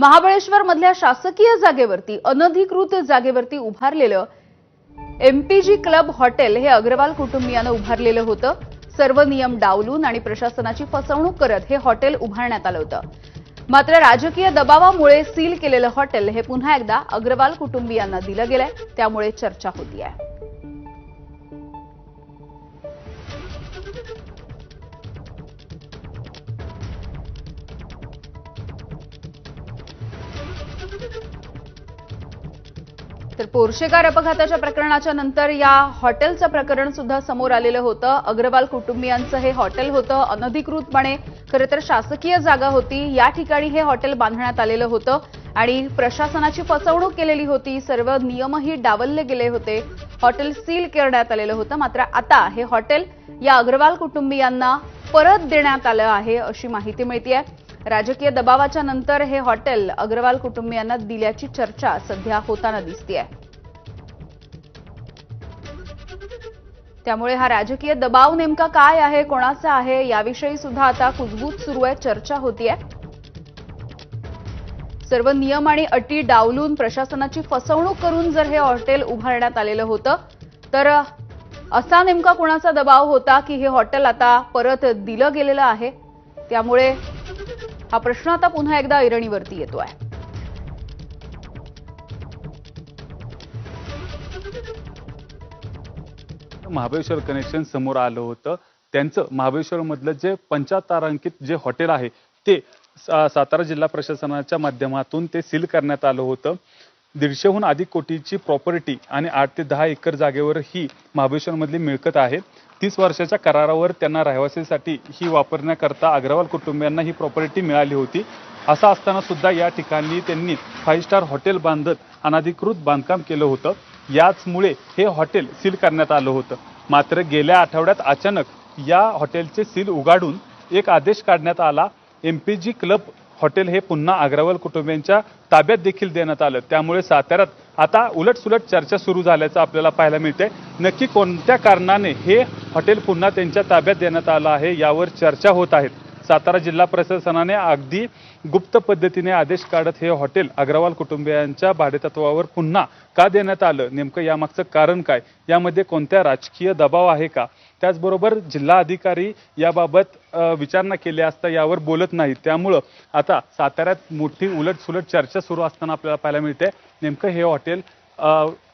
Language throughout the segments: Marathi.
महाबळेश्वर मधल्या शासकीय जागेवरती अनधिकृत जागेवरती उभारलेलं एमपीजी क्लब हॉटेल हे अग्रवाल कुटुंबियानं उभारलेलं होतं. सर्व नियम डावलून आणि प्रशासनाची फसवणूक करत हे हॉटेल उभारण्यात आलं होतं. मात्र राजकीय दबावामुळे सील केलेलं हॉटेल हे पुन्हा एकदा अग्रवाल कुटुंबियांना दिलं गेलंय. त्यामुळे चर्चा होती आहे तर पोर्शेकार अपघाताच्या प्रकरणाच्या नंतर या हॉटेलचं प्रकरण सुद्धा समोर आलेलं होतं. अग्रवाल कुटुंबियांचं हे हॉटेल होतं. अनधिकृतपणे खरं तर शासकीय जागा होती. या ठिकाणी हे हॉटेल बांधण्यात आलेलं होतं आणि प्रशासनाची फसवणूक केलेली होती. सर्व नियमही डावलले गेले होते. हॉटेल सील करण्यात आलेलं होतं. मात्र आता हे हॉटेल या अग्रवाल कुटुंबियांना परत देण्यात आलं आहे अशी माहिती मिळतीये. राजकीय दबावाच्या नंतर हे हॉटेल अग्रवाल कुटुंबियांना दिल्याची चर्चा सध्या होताना दिसतीये. त्यामुळे हा राजकीय दबाव नेमका काय आहे कोणाचा आहे याविषयी सुद्धा आता कुजबूज सुरू आहे चर्चा होतीये. सर्व नियम आणि अटी डावलून प्रशासनाची फसवणूक करून जर हे हॉटेल उभारण्यात आलेलं होतं तर असा नेमका कोणाचा दबाव होता की हे हॉटेल आता परत दिलं गेलेलं आहे? त्यामुळे हा प्रश्न आता पुन्हा एकदा ऐरणीवरती येतोय. महाबळेश्वर कनेक्शन समोर आलं होतं. त्यांचं महाबळेश्वरमधलं जे पंचातारांकित जे हॉटेल आहे ते सातारा जिल्हा प्रशासनाच्या माध्यमातून ते सील करण्यात आलं होतं. दीडशेहून अधिक कोटीची प्रॉपर्टी आणि आठ ते दहा एकर जागेवर ही महाबळेश्वरमधली मिळकत आहे. तीस वर्षाच्या करारावर त्यांना रहिवासीसाठी ही वापरण्याकरता अग्रवाल कुटुंबियांना ही प्रॉपर्टी मिळाली होती. असं असताना सुद्धा या ठिकाणी त्यांनी फाईव्ह स्टार हॉटेल बांधत अनधिकृत बांधकाम केलं होतं. याचमुळे हे हॉटेल सील करण्यात आलं होतं. मात्र गेल्या आठवड्यात अचानक या हॉटेलचे सील उघाडून एक आदेश काढण्यात आला. M P G club hotel हे पुन्हा अग्रवाल कुटुंबियांच्या ताब्यात देखील देण्यात आलं. त्यामुळे साताऱ्यात आता उलटसुलट चर्चा सुरू झाल्याचं आपल्याला पाहायला मिळते नक्की कोणत्या कारणाने हे हॉटेल पुन्हा त्यांच्या ताब्यात देण्यात आलं आहे. यावर चर्चा होत आहेत सातारा जिल्हा प्रशासनाने अगदी गुप्त पद्धतीने आदेश काढत हे हॉटेल अग्रवाल कुटुंबियांच्या भाडेतत्वावर पुन्हा का देण्यात आलं? नेमकं यामागचं कारण काय? यामध्ये कोणत्या राजकीय दबाव आहे का? त्याचबरोबर जिल्हा अधिकारी याबाबत विचारणा केली असता यावर बोलत नाही त्यामुळं आता साताऱ्यात मोठी उलटसुलट चर्चा सुरू असताना आपल्याला पाहायला मिळते. नेमकं हे हॉटेल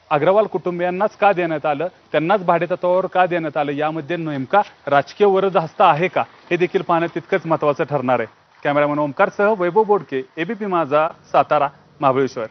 अग्रवाल कुटुंबियांनाच का देण्यात आलं? त्यांनाच भाडेतत्वावर का देण्यात आलं? यामध्ये नेमका राजकीय वरद हस्त आहे का? हे देखील पाहणं तितकंच महत्त्वाचं ठरणार आहे. कॅमेरामॅन ओमकारसह वैभव बोडके एबीपी माझा सातारा महाबळेश्वर.